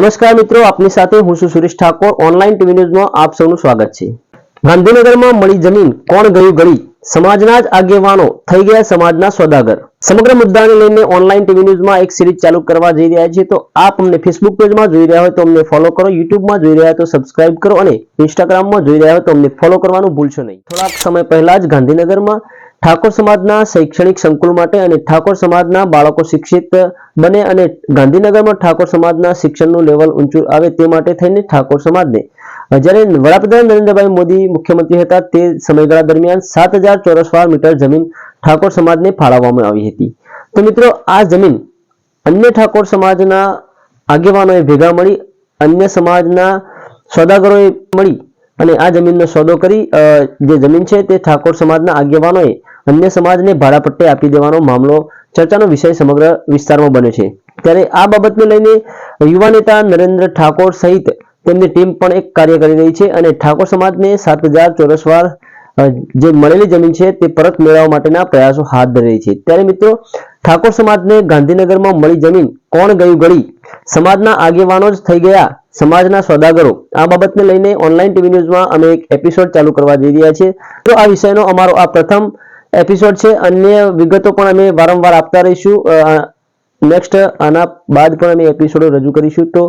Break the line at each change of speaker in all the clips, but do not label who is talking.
નમસ્કાર મિત્રો, આપની સાથે હું છું સુરેશ ઠાકોર. ઓનલાઈન ટીવી ન્યૂઝમાં આપ સૌનું સ્વાગત છે. ગાંધીનગરમાં મળી જમીન, કોણ ગયું ગળી? સમાજના જ આગેવાનો થઈ ગયા સમાજના સોદાગર. સમગ્ર મુદ્દાને લઈને ઓનલાઈન ટીવી ન્યૂઝમાં એક સિરીઝ ચાલુ કરવા જઈ રહ્યા છે. તો આપ અમને ફેસબુક પેજમાં જોઈ રહ્યા હોય તો અમને ફોલો કરો યુટ્યુબમાં જોઈ રહ્યા હોય તો સબસ્ક્રાઇબ કરો અને ઇન્સ્ટાગ્રામમાં જોઈ રહ્યા હોય તો અમને ફોલો કરવાનું ભૂલશો નહીં. થોડાક સમય પહેલા જ ગાંધીનગરમાં ઠાકોર સમાજના શૈક્ષણિક સંકુલ માટે અને ઠાકોર સમાજના બાળકો શિક્ષિત બને અને ગાંધીનગરમાં ઠાકોર સમાજના શિક્ષણનું લેવલ ઊંચું આવે તે માટે થઈને ઠાકોર સમાજને. જ્યારે વડાપ્રધાન નરેન્દ્રભાઈ મોદી મુખ્યમંત્રી હતા તે સમયગાળા દરમિયાન સાત હજાર ચોરસ મીટર જમીન ઠાકોર સમાજને ફાળવવામાં આવી હતી. તો મિત્રો, આ જમીન અન્ય ઠાકોર સમાજના આગેવાનોએ ભેગા મળી, અન્ય સમાજના સોદાગરોએ મળી અને આ જમીનનો સોદો કરી જે જમીન છે તે ઠાકોર સમાજના આગેવાનોએ અન્ય સમાજને ભાડાપટ્ટે આપી દેવાનો મામલો ચર્ચાનો વિષય સમગ્ર વિસ્તારમાં બન્યો છે. ત્યારે આ બાબતને લઈને યુવા નેતા નરેન્દ્ર ઠાકોર સહિત તેમની ટીમ પણ એક કાર્ય કરી રહી છે અને ઠાકોર સમાજને સાત હજાર ચોરસવાર વાર જે મળેલી જમીન છે તે પરત મેળવવા માટેના પ્રયાસો હાથ ધરી રહી છે. ત્યારે મિત્રો, ઠાકોર સમાજને ગાંધીનગરમાં મળી જમીન કોણ ગયું ગળી? સમાજના આગેવાનો જ થઈ ગયા, સમાજના સોદાગરો. આ બાબતને લઈને ઓનલાઈન ટીવી ન્યૂઝમાં અમે એક એપિસોડ ચાલુ કરવા જઈ રહ્યા છીએ. તો આ વિષયનો અમારો આ પ્રથમ એપિસોડ છે. અન્ય વિગતો પણ અમે વારંવાર આપતા રહીશું. નેક્સ્ટ આના બાદ પણ અમે એપિસોડો રજૂ કરીશું. તો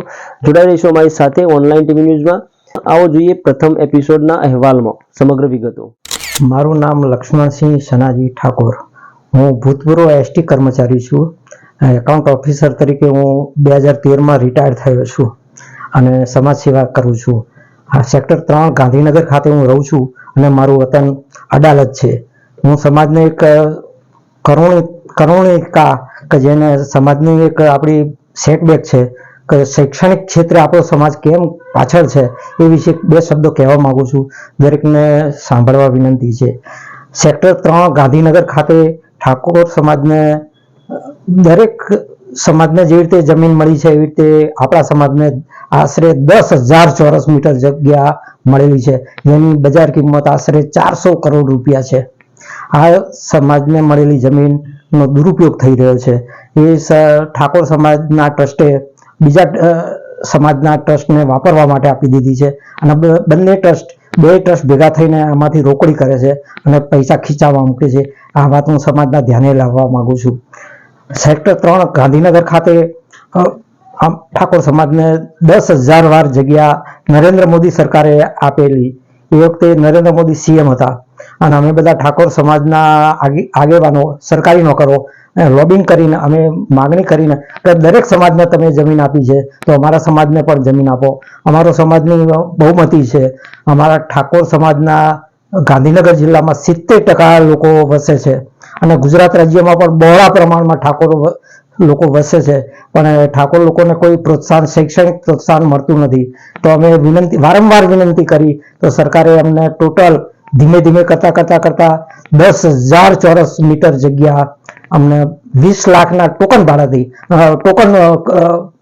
જોડાઈ રહીશું અમારી સાથે ઓનલાઈન ટીવી ન્યૂઝમાં આવો જોઈએ પ્રથમ એપિસોડના અહેવાલમાં સમગ્ર વિગતો.
મારું નામ લક્ષ્મણસિંહ સનાજી ઠાકોર. હું ભૂતપૂર્વ એસટી કર્મચારી છું. એકાઉન્ટ ઓફિસર તરીકે હું બે હજાર તેરમાં રિટાયર થયો છું અને સમાજ સેવા કરું છું. આ સેક્ટર ત્રણ ગાંધીનગર ખાતે હું રહું છું અને મારું વતન અડાલત છે. હું સમાજને એક કરુણી, કરુણિકા કે જેને સમાજની એક આપણી સેટબેક છે, કે શૈક્ષણિક ક્ષેત્રે આપણો સમાજ કેમ પાછળ છે, એ વિશે બે શબ્દો કહેવા માંગુ છું. દરેકને સાંભળવા વિનંતી છે. સેક્ટર ત્રણ, ગાંધીનગર ખાતે ઠાકોર સમાજને, દરેક સમાજને જેવી રીતે જમીન મળી છે, એવી રીતે આપણા સમાજને આશરે દસ હજાર ચોરસ મીટર જગ્યા મળેલી છે. જેની બજાર કિંમત આશરે ચારસો કરોડ રૂપિયા છે. આ સમાજને મળેલી જમીનનો દુરુપયોગ થઈ રહ્યો છે. એ ઠાકોર સમાજના ટ્રસ્ટે બીજા સમાજના ટ્રસ્ટને વાપરવા માટે આપી દીધી છે. અને બંને ટ્રસ્ટ, બે ટ્રસ્ટ ભેગા થઈને આમાંથી રોકડી કરે છે અને પૈસા ખીચાવવા મૂકે છે. આ વાત હું સમાજના ધ્યાને લાવવા માંગુ છું. સેક્ટર ત્રણ ગાંધીનગર ખાતે આમ ઠાકોર સમાજને દસ હજાર વાર જગ્યા નરેન્દ્ર મોદી સરકારે આપેલી. એ વખતે નરેન્દ્ર મોદી સીએમ હતા. અને અમે બધા ઠાકોર સમાજના આગે- આગેવાનો, સરકારી નોકરો લોબિંગ કરીને અમે માગણી કરીને કે દરેક સમાજને તમે જમીન આપી છે, તો અમારા સમાજને પણ જમીન આપો. અમારો સમાજની બહુમતી છે. અમારા ઠાકોર સમાજના ગાંધીનગર જિલ્લામાં સિત્તેર ટકા લોકો વસે છે. અને ગુજરાત રાજ્યમાં પણ બહોળા પ્રમાણમાં ઠાકોર લોકો વસે છે. પણ ઠાકોર લોકોને કોઈ પ્રોત્સાહન, શૈક્ષણિક પ્રોત્સાહન મળતું નથી. તો અમે વિનંતી વારંવાર વિનંતી કરી, તો સરકારે અમને ટોટલ ધીમે ધીમે કરતા કરતા કરતા દસ હજાર ચોરસ મીટર જગ્યા અમને વીસ લાખના ટોકન ભાડાથી ટોકન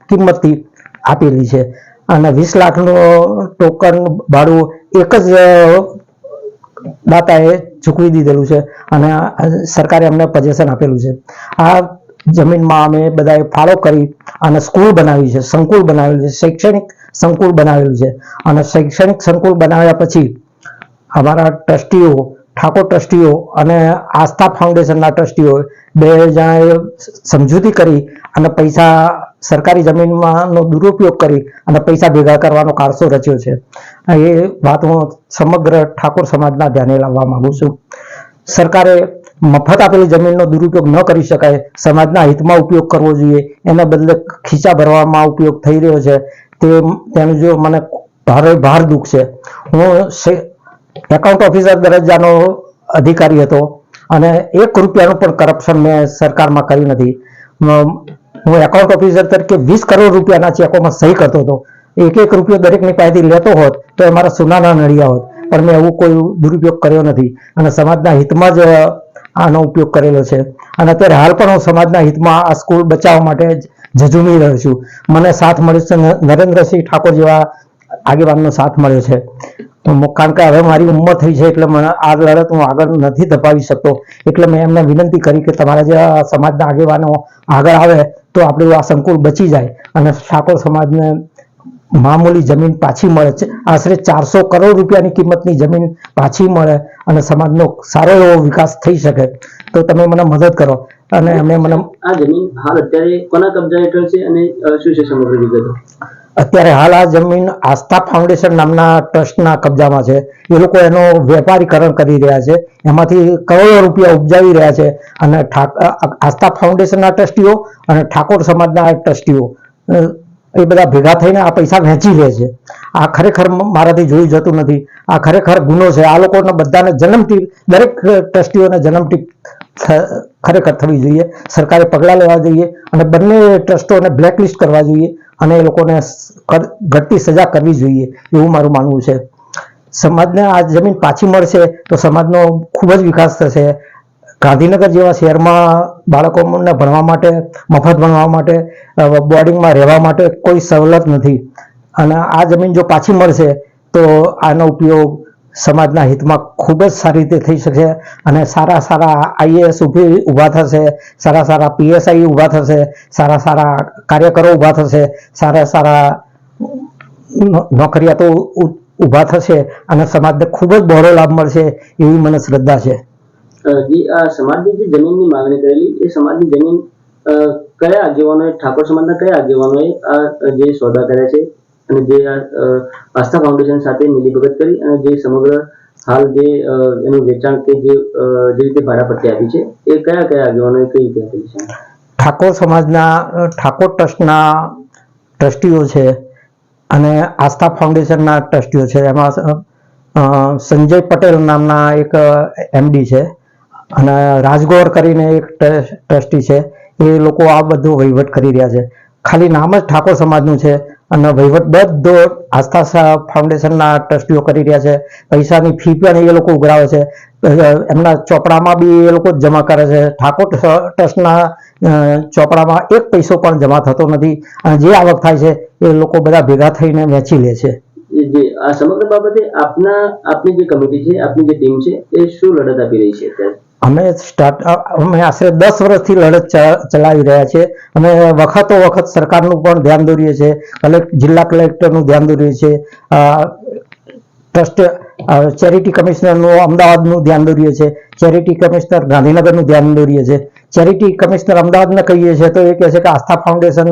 કિંમતથી આપેલી છે. અને વીસ લાખનું ટોકન ભાડું એક જ દાતાએ ચૂકવી દીધેલું છે અને સરકારે અમને પજેશન આપેલું છે. આ જમીનમાં અમે બધાએ ફાળો કરી અને સ્કૂલ બનાવી છે, સંકુલ બનાવેલું છે, શૈક્ષણિક સંકુલ બનાવેલું છે. અને શૈક્ષણિક સંકુલ બનાવ્યા પછી અમારા ટ્રસ્ટીઓ, ઠાકોર ટ્રસ્ટીઓ અને આસ્થા ફાઉન્ડેશનના ટ્રસ્ટીઓ બે જણાએ સમજૂતી કરી અને પૈસા સરકારી જમીનમાંનો દુરુપયોગ કરી અને પૈસા ભેગા કરવાનો કારસો રચ્યો છે. એ વાત હું સમગ્ર ઠાકોર સમાજના ધ્યાને લાવવા માંગુ છું. સરકારે મફત આપેલી જમીનનો દુરુપયોગ ન કરી શકાય, સમાજના હિતમાં ઉપયોગ કરવો જોઈએ, એના બદલે ખીચા ભરવામાં ઉપયોગ થઈ રહ્યો છે. તે તેનું જો મને ભારે ભાર દુઃખ છે હું એકાઉન્ટ ઓફિસર દરજ્જાનો અધિકારી હતો અને એક રૂપિયાનું પણ કરપ્શન મેં સરકારમાં કર્યું નથી. હું એકાઉન્ટ ઓફિસર તરીકે વીસ કરોડ રૂપિયાના ચેકોમાં સહી કરતો હતો. એક એક રૂપિયો દરેકની પાસેથી લેતો હોત તો એ મારા સોનાના નળિયા હોત. પણ મેં એવું કોઈ દુરુપયોગ કર્યો નથી. અને સમાજના હિતમાં જ આનો ઉપયોગ કરેલો છે. અને અત્યારે હાલ પણ હું સમાજના હિતમાં આ સ્કૂલ બચાવવા માટે ઝઝૂમી રહ્યો છું. મને સાથ મળ્યો છે. નરેન્દ્રસિંહ ઠાકોર જેવા આગેવાનનો સાથ મળ્યો છે. કારણ કે હવે મારી ઉંમર થઈ છે એટલે મને આ લડત હું આગળ નથી ધપાવી શકતો. એટલે મેં એમને વિનંતી કરી કે તમારા જે સમાજના આગેવાનો આગળ આવે તો આપણું આ સંકુલ બચી જાય અને ઠાકોર સમાજને મામૂલી જમીન પાછી મળે છે. આશરે ચારસો કરોડ રૂપિયાની કિંમતની જમીન પાછી મળે અને સમાજનો સારો એવો વિકાસ થઈ શકે. તો તમે મને મદદ કરો. અને એમને મને
આ જમીન હાલ અત્યારે કોના કબજા હેઠળ છે અને શું છે સમગ્ર વિગતો?
અત્યારે હાલ આ જમીન આસ્થા ફાઉન્ડેશન નામના ટ્રસ્ટના કબજામાં છે. એ લોકો એનો વેપારીકરણ કરી રહ્યા છે. એમાંથી કરોડો રૂપિયા ઉપજાવી રહ્યા છે અને આસ્થા ફાઉન્ડેશનના ટ્રસ્ટીઓ અને ઠાકોર સમાજના ટ્રસ્ટીઓ એ બધા ભેગા થઈને આ પૈસા વહેંચી લે છે. આ ખરેખર મારાથી જોઈ જતું નથી. આ ખરેખર ગુનો છે. આ લોકોને બધાને જન્મથી, દરેક ટ્રસ્ટીઓને જન્મથી ખરેખર થવી જોઈએ. સરકારે પગલાં લેવા જોઈએ અને બંને ટ્રસ્ટોને બ્લેકલિસ્ટ કરવા જોઈએ. અને એ લોકોને ઘટતી સજા કરવી જોઈએ, એવું મારું માનવું છે. સમાજને આ જમીન પાછી મળશે તો સમાજનો ખૂબ જ વિકાસ થશે. ગાંધીનગર જેવા શહેરમાં બાળકોને ભણવા માટે, મફત ભણવા માટે બોર્ડિંગમાં રહેવા માટે કોઈ સવલત નથી. અને આ જમીન જો પાછી મળશે તો આનો ઉપયોગ સમાજના હિતમાં ખૂબ જ સારી રીતે થઈ શકશે અને સારા સારા આઈએએસ ઊભી ઊભા થશે, સારા સારા પીએસઆઈ ઊભા થશે, સારા સારા કાર્યકરો ઊભા થશે, સારા સારા નોકરિયાતો ઊભા થશે અને સમાજને ખૂબ જ બહોળો લાભ મળશે એવી મને શ્રદ્ધા છે.
જી, આ સમાજની જે જમીનની માંગણી કરેલી, એ સમાજની જમીન કયા આગેવાનોએ, ઠાકોર સમાજના કયા આગેવાનોએ, આ, જે સોદા કર્યા છે? અને જે આસ્થા ફાઉન્ડેશન સાથે મિલીભગત કરી અને જે સમગ્ર હાલ જે એનું વેચાણ કે જે રીતે ભાડાપટ્ટી આપી છે, એ કયા કયા આગેવાનોએ કઈ રીતે આપી છે?
ઠાકોર સમાજના ઠાકોર ટ્રસ્ટના ટ્રસ્ટીઓ છે અને આસ્થા ફાઉન્ડેશનના ટ્રસ્ટીઓ છે. એમાં સંજય પટેલ નામના એક એમડી છે અને રાજગોર કરીને એક ટ્રસ્ટી છે. એ લોકો આ બધો વહીવટ કરી રહ્યા છે. ખાલી નામ જ ઠાકોર સમાજનું છે. અને વહીવટ બધો આસ્થા ફાઉન્ડેશનના ટ્રસ્ટીઓ કરી રહ્યા છે. પૈસાની ફી પણ એ લોકો ઉઘરાવે છે. એમના ચોપડામાં બી એ લોકો જમા કરે છે. ઠાકોર ટ્રસ્ટના ચોપડામાં એક પૈસો પણ જમા થતો નથી. અને જે આવક થાય છે, એ લોકો બધા ભેગા થઈને વેચી લે છે.
જે. આ સમગ્ર બાબતે આપના, આપની જે કમિટી છે, આપની જે ટીમ છે, એ શું લડત આપી રહી છે અત્યારે?
અમે સ્ટાર્ટ અમે આશરે દસ વર્ષથી લડત ચલાવી રહ્યા છીએ. અમે વખતો વખત સરકારનું પણ ધ્યાન દોરીએ છીએ. કલેક્ટ જિલ્લા કલેક્ટરનું ધ્યાન દોરીએ છીએ. ટ્રસ્ટ ચેરિટી કમિશનરનું, અમદાવાદનું ધ્યાન દોરીએ છીએ. ચેરિટી કમિશનર ગાંધીનગરનું ધ્યાન દોરીએ છીએ. ચેરિટી કમિશનર અમદાવાદને કહીએ છીએ તો એ કહે છે કે આસ્થા ફાઉન્ડેશન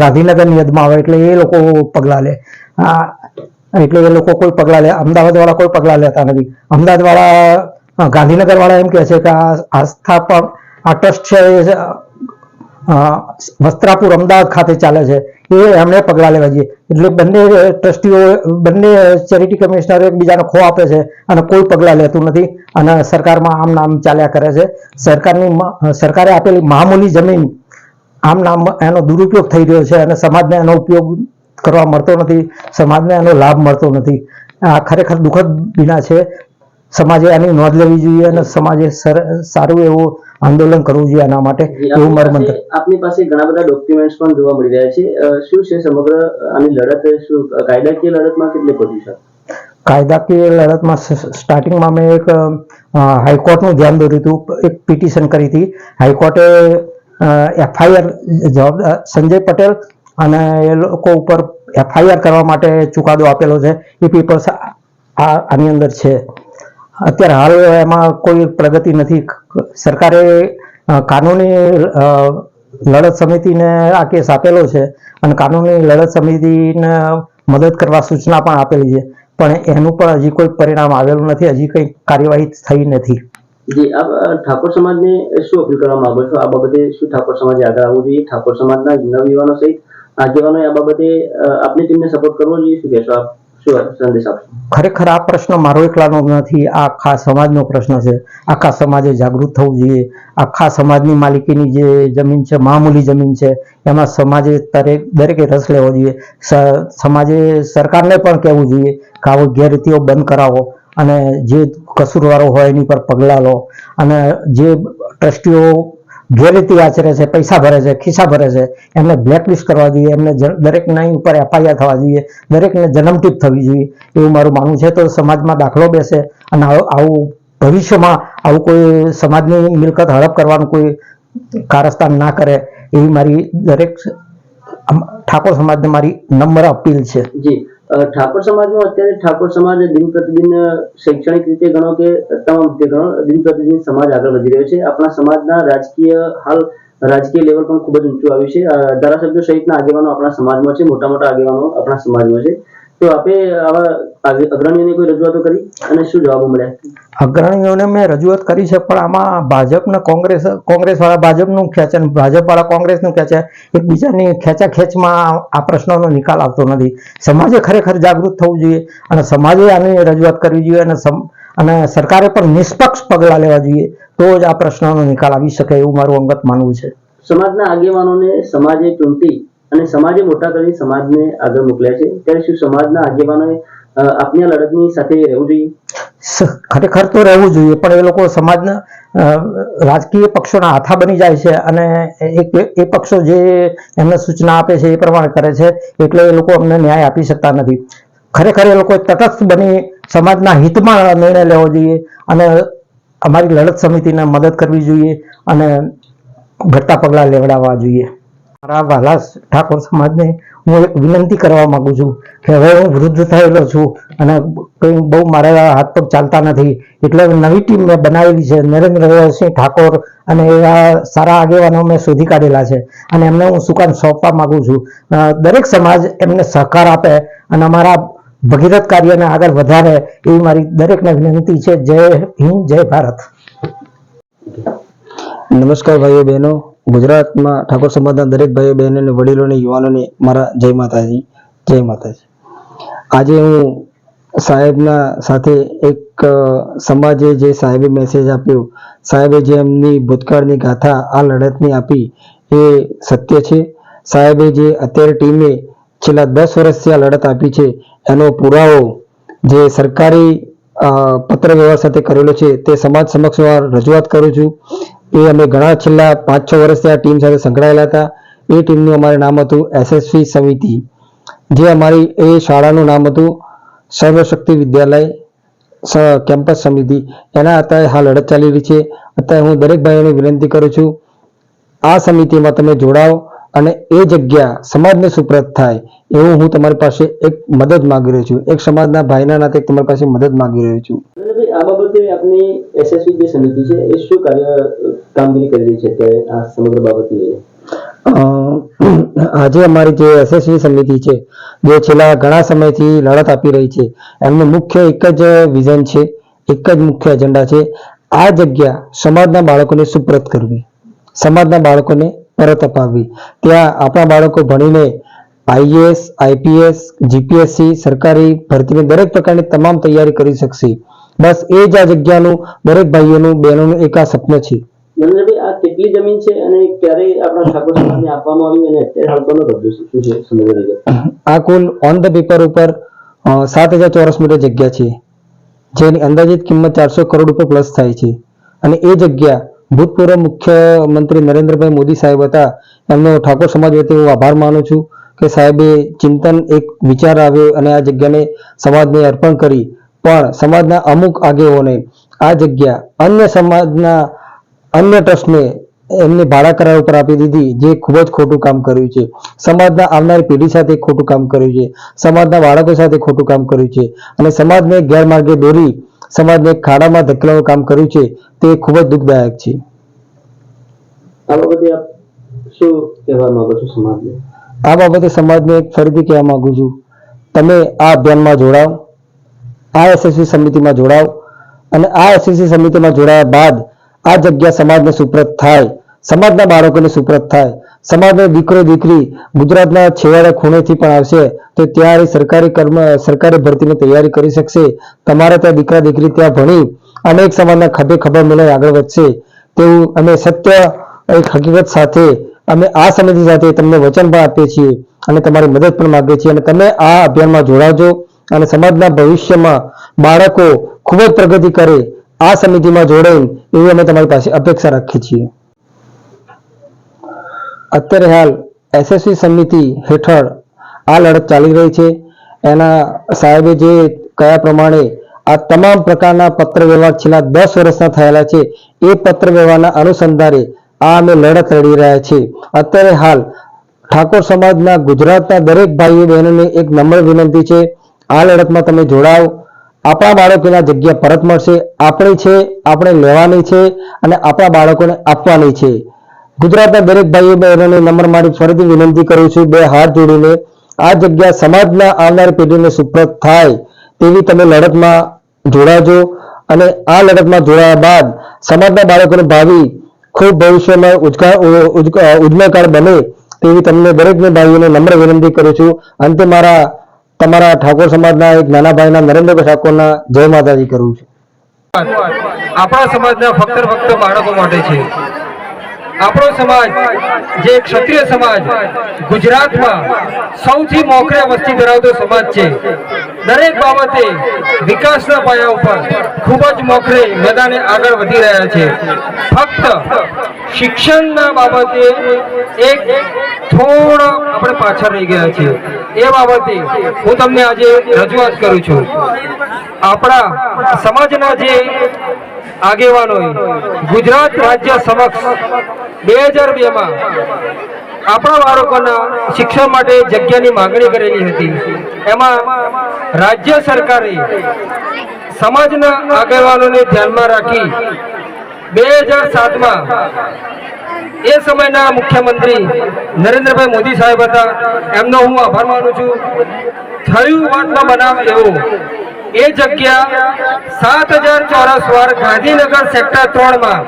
ગાંધીનગરની યદમાં આવે એટલે એ લોકો પગલાં લે. એટલે એ લોકો કોઈ પગલાં લે. અમદાવાદવાળા કોઈ પગલાં લેતા નથી. અમદાવાદ વાળા ગાંધીનગર વાળા એમ કહે છે કે આ આસ્થા પણ આ ટ્રસ્ટ છે એ વસ્ત્રાપુર અમદાવાદ ખાતે ચાલે છે. એ એમણે પગલાં લેવા જોઈએ. એટલે બંને ટ્રસ્ટીઓ, બંને ચેરિટી કમિશનર એકબીજાને ખો આપે છે અને કોઈ પગલાં લેતું નથી અને સરકારમાં આમ નામ ચાલ્યા કરે છે. સરકારની સરકારે આપેલી મામૂલી જમીન આમ નામ એનો દુરુપયોગ થઈ રહ્યો છે અને સમાજને એનો ઉપયોગ કરવા મળતો નથી. સમાજને એનો લાભ મળતો નથી. આ ખરેખર દુઃખદ વિના છે સમાજે આની નોંધ લેવી જોઈએ અને સમાજે સર- સારું એવું આંદોલન કરવું જોઈએ આના માટે એવું મારું મંતવ્ય.
આપની પાસે ઘણા બધા ડોક્યુમેન્ટ્સ પણ જોવા મળી રહ્યા છે. શું છે સમગ્ર આની લડત? શું કાયદાકીય લડતમાં કેટલી પહોંચી છે?
કાયદાકીય લડતમાં સ્ટાર્ટિંગમાં મેં એક હાઈકોર્ટનું ધ્યાન દોર્યું હતું. એક પિટિશન કરી હતી. હાઈકોર્ટે એફઆઈઆર જવાબદાર સંજય પટેલ અને એ લોકો ઉપર એફઆઈઆર કરવા માટે ચુકાદો આપેલો છે. એ પેપર્સ આ આની અંદર છે. અત્યારે હાલ એમાં કોઈ પ્રગતિ નથી. સરકારે કાનૂની લડત સમિતિને આ કેસ આપેલો છે અને કાનૂની લડત સમિતિને મદદ કરવા સૂચના પણ આપેલી છે. પણ એનું પણ હજી કોઈ પરિણામ આવેલું નથી. હજી કંઈ કાર્યવાહી થઈ નથી.
જી, આપ ઠાકોર સમાજને શું અપીલ કરવા માંગો છો? આ બાબતે શું ઠાકોર સમાજે આગળ આવવું જોઈએ? ઠાકોર સમાજના નવયુવાનો સહિત આગેવાનો આ બાબતે આપને તેમને સપોર્ટ કરવો જોઈએ? શું કહેશો આપ?
ખરેખર આ પ્રશ્ન મારો એકલાનો નથી. આ આખા સમાજનો પ્રશ્ન છે. આખા સમાજે જાગૃત થવું જોઈએ. આખા સમાજની માલિકીની જે જમીન છે, મામૂલી જમીન છે, એમાં સમાજે દરેક દરેકે રસ લેવો જોઈએ. સમાજે સરકારને પણ કહેવું જોઈએ કે આવો ગેરરીતિઓ બંધ કરાવો અને જે કસૂરવારો હોય એની પર પગલાં લો અને જે ટ્રસ્ટીઓ ગેરરીતિ આચરે છે, પૈસા ભરે છે, ખિસ્સા ભરે છે, એમને બ્લેકલિસ્ટ કરવા જોઈએ, એમને દરેકના ઉપર એફઆઈઆર થવા જોઈએ, દરેકને જન્મટીપ થવી જોઈએ, એવું મારું માનવું છે. તો સમાજમાં દાખલો બેસે અને આવું ભવિષ્યમાં આવું કોઈ સમાજની મિલકત હડપ કરવાનું કોઈ કારસ્તાન ના કરે, એવી મારી દરેક ઠાકોર સમાજને મારી નમ્ર અપીલ છે.
જી. ઠાકોર સમાજમાં અત્યારે ઠાકોર સમાજ દિન પ્રતિદિન શૈક્ષણિક રીતે ગણો કે તમામ રીતે ગણો, દિન પ્રતિદિન સમાજ આગળ વધી રહ્યો છે. આપણા સમાજના રાજકીય હાલ રાજકીય લેવલ પણ ખૂબ જ ઊંચું આવ્યું છે. ધારાસભ્યો સહિતના આગેવાનો આપણા સમાજમાં છે મોટા મોટા આગેવાનો આપણા સમાજમાં છે. તો આપે આવા અગ્રણીઓને કોઈ રજૂઆતો કરી? અને શું જવાબો મળ્યા
અગ્રણીઓને મેં રજૂઆત કરી છે પણ આમાં ભાજપના કોંગ્રેસ કોંગ્રેસ વાળા ભાજપનું ખેંચે ભાજપ વાળા કોંગ્રેસનું ખેંચે એકબીજાની ખેંચા ખેંચમાં આ પ્રશ્નોનો નિકાલ આવતો નથી. સમાજે ખરેખર જાગૃત થવું જોઈએ અને સમાજે આની રજૂઆત કરવી જોઈએ અને અને સરકારે પણ નિષ્પક્ષ પગલાં લેવા જોઈએ તો જ આ પ્રશ્નોનો નિકાલ આવી શકે એવું મારું અંગત માનવું છે.
સમાજના આગેવાનોને સમાજે ચૂંટી અને સમાજે મોટા કરી સમાજને આગળ મોકલ્યા છે. ત્યારે શું સમાજના આગેવાનોએ આપની લડતની સાથે રહેવું જોઈએ?
ખરેખર તો રહેવું જોઈએ, પણ એ લોકો સમાજના રાજકીય પક્ષોના હાથા બની જાય છે અને એ પક્ષો જે એમને સૂચના આપે છે, એ પ્રમાણે કરે છે, એટલે એ લોકો અમને ન્યાય આપી શકતા નથી. ખરેખર એ લોકો તટસ્થ બની સમાજના હિતમાં નિર્ણય લેવો જોઈએ અને અમારી લડત સમિતિને મદદ કરવી જોઈએ અને ઘટતા પગલાં લેવડાવવા જોઈએ. મારા વાલા ઠાકોર સમાજને હું એક વિનંતી કરવા માંગુ છું કે હવે હું વૃદ્ધ થયેલો છું અને કંઈ બહુ મારા હાથ પગ ચાલતા નથી. એટલે નવી ટીમ મેં બનાવેલી છે. નરેન્દ્રસિંહ ઠાકોર અને એવા સારા આગેવાનો મેં શોધી કાઢેલા છે અને એમને હું સુકાન સોંપવા માંગુ છું. દરેક સમાજ એમને સહકાર આપે અને અમારા ભગીરથ કાર્યને આગળ વધારે એવી મારી દરેકને વિનંતી છે. જય હિન્દ, જય ભારત.
નમસ્કાર ભાઈઓ બહેનો. ગુજરાતમાં ઠાકોર સમાજના દરેક ભાઈઓ બહેનોને, વડીલોને, યુવાનોને મારા જય માતાજી જય માતાજી. આજે હું સાહેબના સાથે એક સમાજે જે સાહેબે મેસેજ આપ્યો, સાહેબે જે એમની ભૂતકાળની ગાથા, આ લડતની આપી, એ સત્ય છે. સાહેબે જે અત્યારે ટીમે છેલ્લા દસ વર્ષથી આ લડત આપી છે, એનો પુરાવો જે સરકારી પત્ર વ્યવહાર સાથે કરેલો છે, તે સમાજ સમક્ષ રજૂઆત કરું છું. એ અમે ઘણા છેલ્લા પાંચ છ વર્ષથી આ ટીમ સાથે સંકળાયેલા હતા. એ ટીમનું અમારું નામ હતું એસએસવી સમિતિ, જે અમારી એ શાળાનું નામ હતું સર્વશક્તિ વિદ્યાલય કેમ્પસ સમિતિ. એના અત્યારે હાલ લડત ચાલી રહી છે. અત્યારે હું દરેક ભાઈઓને વિનંતી કરું છું, આ સમિતિમાં તમે જોડાઓ અને એ જગ્યા સમાજને સુપ્રત થાય એવું હું તમારી પાસે એક મદદ માંગી રહ્યો છું. એક સમાજના ભાઈના નાતે તમારી પાસે મદદ માંગી રહ્યો છું.
આ બાબતે આપની એસએસસી જે સમિતિ છે એ શું કાર્ય કામગીરી કરી રહી છે અત્યારે આ સમગ્ર બાબતને લઈને?
આજે અમારી જે એસએસવી સમિતિ છે જે છેલ્લા ઘણા સમયથી લડત આપી રહી છે એમનું મુખ્ય એક જ વિઝન છે એક જ મુખ્ય એજન્ડા છે આ જગ્યા સમાજના બાળકોને સુપ્રત કરવી. સમાજના બાળકોને પરત અપાવવી. ત્યાં આપણા બાળકો ભણીને આઈએએસ આઈપીએસ જીપીએસસી સરકારી ભરતીની દરેક પ્રકારની તમામ તૈયારી કરી શકશે. બસ એ જ આ જગ્યાનું દરેક ભાઈઓનું બહેનોનું એક આ સપનું છે.
નરેન્દ્રભાઈ આ કેટલી જમીન છે અને ક્યારે આપણા ઠાકોર સમાજને આપવામાં આવી અને અત્યારે કબજો છે?
આ કુલ ઓન ધ પેપર ઉપર સાત હજાર ચોરસ મીટર જગ્યા છે. જેની અંદાજિત કિંમત ચારસો કરોડ રૂપિયા પ્લસ થાય છે. અને એ જગ્યા ભૂતપૂર્વ મુખ્યમંત્રી નરેન્દ્રભાઈ મોદી સાહેબ હતા. એમનો ઠાકોર સમાજ વતી હું આભાર માનું છું. કે સાહેબે ચિંતન એક વિચાર આવ્યો અને આ જગ્યાને સમાજને અર્પણ કરી. પણ સમાજના અમુક આગેવાનોને આ જગ્યા અન્ય સમાજના અન્ય ટ્રસ્ટને એમને ભાડા કરાર ઉપર આપી દીધી, જે ખૂબ જ ખોટું કામ કર્યું છે. સમાજના આવનારી પેઢી સાથે ખોટું કામ કર્યું છે. સમાજના બાળકો સાથે ખોટું કામ કર્યું છે. અને સમાજને ગેરમાર્ગે દોરી સમાજને ખાડામાં ધકેલવાનું કામ કર્યું છે, તે ખૂબ જ દુઃખદાયક છે.
આ બાબતે આપ શું કહેવા માંગો છો સમાજને?
આ બાબતે સમાજને એક ફરીથી કહેવા માંગુ છું. તમે આ અભિયાનમાં જોડાઓ આ એસએસસી સમિતિમાં જોડાઓ અને આ એસએસસી સમિતિમાં જોડાયા બાદ આ જગ્યા સમાજને સુપ્રત થાય, સમાજના બાળકોને સુપ્રત થાય. સમાજનો દીકરો, દીકરી ગુજરાતના છેવાડા ખૂણેથી પણ આવશે, તો ત્યારે સરકારી કર્મ, સરકારી ભરતીની તૈયારી કરી શકશે. તમારે ત્યાં દીકરા, દીકરી ત્યાં ભણી અનેક સમાજના ખભે ખભા મળે આગળ વધશે. તેવું અમે સત્ય, એક હકીકત સાથે અમે આ સમિતિ સાથે તમને વચન પણ આપીએ છીએ અને તમારી મદદ પણ માગીએ છીએ અને તમે આ અભિયાનમાં જોડાજો અને સમાજના ભવિષ્યમાં બાળકો ખૂબ જ પ્રગતિ કરે આ સમિતિમાં જોડાઈને એવી અમે તમારી પાસે અપેક્ષા રાખીએ છીએ. અત્યારે હાલ એસએસસી સમિતિ હેઠળ આ લડત ચાલી રહી છે. એના સાહેબે જે કયા પ્રમાણે આ તમામ પ્રકારના પત્ર વ્યવહાર છેલ્લા દસ વર્ષના થયેલા છે, એ પત્ર વ્યવહારના અનુસંધાને આ અમે લડત લડી રહ્યા છીએ. અત્યારે હાલ ઠાકોર સમાજના ગુજરાતના દરેક ભાઈઓ બહેનોને એક નમ્ર વિનંતી છે, આ લડતમાં તમે જોડાઓ. આપણા બાળકોના જગ્યા પરત મળશે. આપણી છે, આપણે લેવાની છે અને આપણા બાળકોને આપવાની છે. ગુજરાતના દરેક ભાઈઓ બહેનોને નંબર મારી ફરીથી વિનંતી કરું છું, બે હાથ જોડીને આ જગ્યા સમાજના આવનારી પેઢીને સુપ્રત થાય તેવી તમે લડતમાં જોડાજો. અને આ લડતમાં જોડાયા બાદ સમાજના બાળકોનું ભાવિ ખૂબ ભવિષ્યમાં ઉજકા ઉજ્જવળકાર બને તેવી તમને દરેકને ભાઈઓને નમ્ર વિનંતી કરું છું. અંતે મારા તમારા ઠાકોર સમાજના એક નાના ભાઈના નરેન્દ્રભાઈ ઠાકોરના જય માતાજી કરું છું.
આપણા સમાજના ફક્ત ફક્ત બાળકો માટે છે. આપણો સમાજ, જે ક્ષત્રિય સમાજ, ગુજરાતમાં સૌથી મોખરે વસ્તી ધરાવતો સમાજ છે. દરેક બાબતે વિકાસના પાયા ઉપર ખૂબ જ મોખરે મેદાને આગળ વધી રહ્યા છે. ફક્ત શિક્ષણના બાબતે એક થોડા આપણે પાછળ રહી ગયા છીએ. એ બાબતે હું તમને આજે રજૂઆત કરું છું. આપણા સમાજના જે આગેવાનોએ ગુજરાત રાજ્ય સમક્ષ બે હજાર બે માં આપણા બાળકોના શિક્ષણ માટે જગ્યાની માંગણી કરેલી હતી. એમાં રાજ્ય સરકારે સમાજના આગેવાનોને ધ્યાનમાં રાખી બે હજાર સાતમાં એ સમયના મુખ્યમંત્રી નરેન્દ્રભાઈ મોદી સાહેબ હતા. એમનો હું આભાર માનું છું. થયું વાતનો બનાવ એવો એ જગ્યા સાત હજાર ચોરસ વાર ગાંધીનગર સેક્ટર ત્રણમાં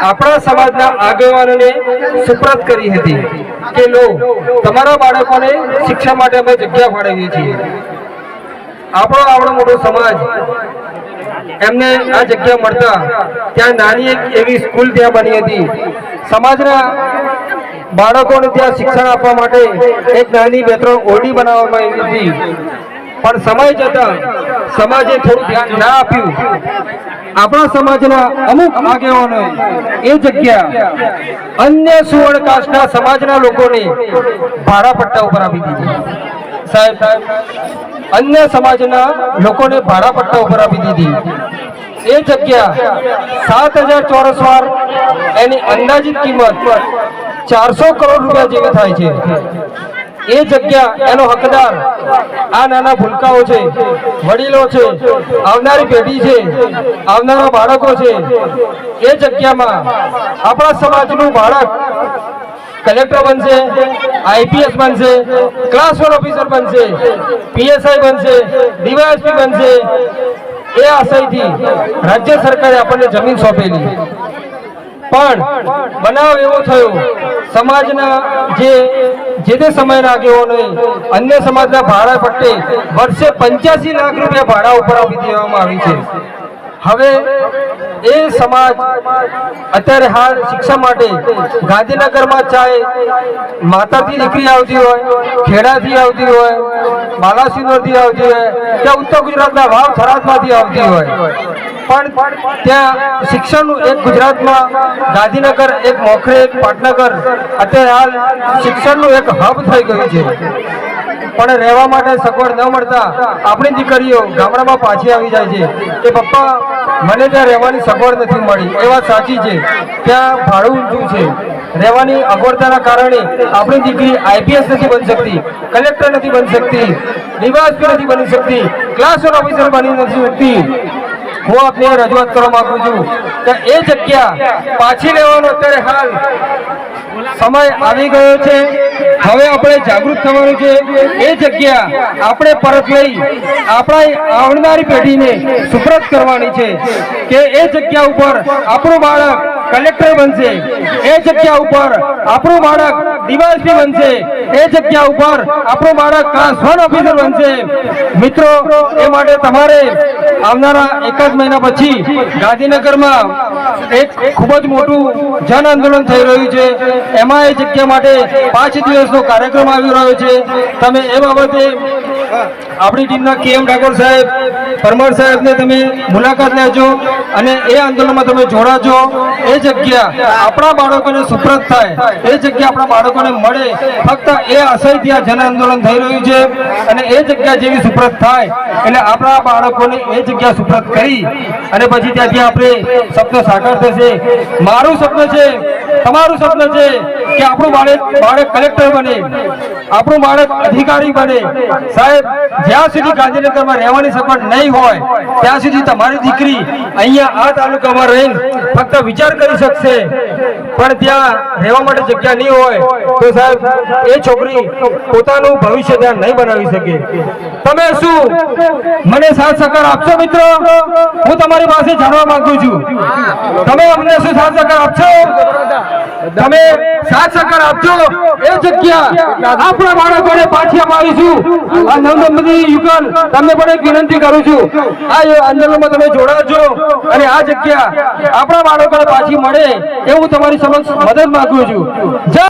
આપણા સમાજના આગેવાનોને સુપ્રત કરી હતી કે લો, તમારા બાળકોને શિક્ષણ માટે અમે જગ્યા ફાળવીએ છીએ. આપણો આપણો મોટો સમાજ, એમને આ જગ્યા મળતા ત્યાં નાની એક એવી સ્કૂલ ત્યાં બની હતી. સમાજના બાળકોને ત્યાં શિક્ષણ આપવા માટે એક નાની બે ત્રણ ઓરડી બનાવવામાં આવી હતી. પણ સમય જતા સમાજે થોડું ધ્યાન ના આપ્યું. આપણા સમાજના અમુક આગેવાનો એ જગ્યા અન્ય સુવર્ણ કાસ્ટના સમાજના લોકોને ભાડા પટ્ટા ઉપર આપી દીધી. સાહેબ, અન્ય સમાજના લોકોને ભાડા પટ્ટા ઉપર આપી દીધી. એ જગ્યા સાત હજાર ચોરસ વાર એની અંદાજિત કિંમત ચારસો કરોડ રૂપિયા જેવી થાય છે. એ જગ્યા, એનો હકદાર. આ નાના ભૂલકાઓ છે, વડીલો છે, આવનારી પેઢી છે, આવનારા બાળકો છે. એ જગ્યામાં આપણા સમાજનું બાળક કલેક્ટર બનશે, આઈપીએસ બનશે, ક્લાસ વન ઓફિસર બનશે, પીએસઆઈ બનશે, ડીવાયએસપી બનશે. એ આશયથી રાજ્ય સરકારે આપણને જમીન સોંપેલી. પણ બનાવ એવો થયો, સમાજના જે જે તે સમયના આગેવાનોએ અન્ય સમાજના ભાડા પટ્ટે વર્ષે પંચ્યાસી લાખ રૂપિયા ભાડા ઉપર આપી દેવામાં આવી છે. હવે એ સમાજ અત્યારે હાલ શિક્ષણ માટે ગાંધીનગરમાં ચાહે માતાથી દીકરી આવતી હોય, ખેડાથી આવતી હોય, બાલાસિનોરથી આવતી હોય, કે ઉત્તર ગુજરાતના વાવ થરાદમાંથી આવતી હોય. પણ ત્યાં શિક્ષણનું એક ગુજરાતમાં ગાંધીનગર, એક મોખરે, એક પાટનગર, અત્યારે હાલ શિક્ષણનું એક હબ થઈ ગયું છે. પણ રહેવા માટે સગવડ ન મળતા આપણી દીકરીઓ ગામડામાં પાછી આવી જાય છે. કે પપ્પા, મને ત્યાં રહેવાની સગવડ નથી મળી. એ વાત સાચી છે. ત્યાં ભાડું ઊંચું છે. રહેવાની અગવડતાના કારણે આપણી દીકરી આઈપીએસ નથી બની શકતી, કલેક્ટર નથી બની શકતી, નિવાસી નથી બની શકતી, ક્લાસ વન ઓફિસર બની નથી શકતી. હું આપને રજૂઆત કરવા માંગુ છું કે એ જગ્યા પાછી લેવાનો અત્યારે હાલ સમય આવી ગયો છે. હવે આપણે જાગૃત થવાનું છે. એ જગ્યા આપણે પરત લઈ આપણા આવનારી પેઢીને સુપ્રત કરવાની છે કે એ જગ્યા ઉપર આપણું બાળક કલેક્ટર બનશે. એ જગ્યા ઉપર આપણું બાળક ડીવાયસપી બનશે. એ જગ્યા ઉપર આપણું બાળક ખાસ વન ઓફિસર બનશે. મિત્રો, એ માટે તમારે આવનારા એક જ મહિના પછી ગાંધીનગરમાં એક ખૂબ જ મોટું જન આંદોલન થઈ રહ્યું છે. એમાં એ જગ્યા માટે પાંચ દિવસનો કાર્યક્રમ આવી રહ્યો છે. તમે એ બાબતે આપણી ટીમના કે એમ ઠાકોર સાહેબ, પરમાર સાહેબને તમે મુલાકાત લેજો અને એ આંદોલનમાં તમે જોડાજો. એ જગ્યા આપણા બાળકોને સુપ્રત થાય. એ જગ્યા આપણા બાળકોને મળે. ફક્ત એ આશયથી આ જન આંદોલન થઈ રહ્યું છે અને એ જગ્યા જેવી સુપ્રત થાય. એટલે આપણા બાળકોને એ જગ્યા સુપ્રત કરી અને પછી ત્યાંથી આપણે સપનું સાકાર થશે. મારું સપનું છે, તમારું સપનું છે કે આપણું બાળક બાળક કલેક્ટર બને, આપણું બાળક અધિકારી બને. સાહેબ જ્યાં સુધી ગાંધીનગરમાં રહેવાની સગવડ નહીં હોય, ત્યાં સુધી તમારી દીકરી અહીંયા આ તાલુકામાં રહીને ફક્ત વિચાર કરી શકશે. પણ ત્યાં રહેવા માટે જગ્યા નહીં હોય તો સાહેબ, એ છોકરી પોતાનું ભવિષ્ય ત્યાં નહીં બનાવી શકે. તમે શું મને સાથ સહકાર આપશો મિત્રો? હું તમારી પાસે જાણવા માંગુ છું. તમે અમને શું સાથ સહકાર આપશો? તમે સાથ સહકાર આપજો. એ જગ્યા આપણા બાળકોને પાછી અપાવીશું આ નવદંપતિ યુગલ તમને પણ એક વિનંતી કરું છું. આ આંદોલનમાં તમે જોડાજો અને આ જગ્યા આપણા બાળકોને પાછી મળે એવું તમારી સમક્ષ મદદ માંગુ છું.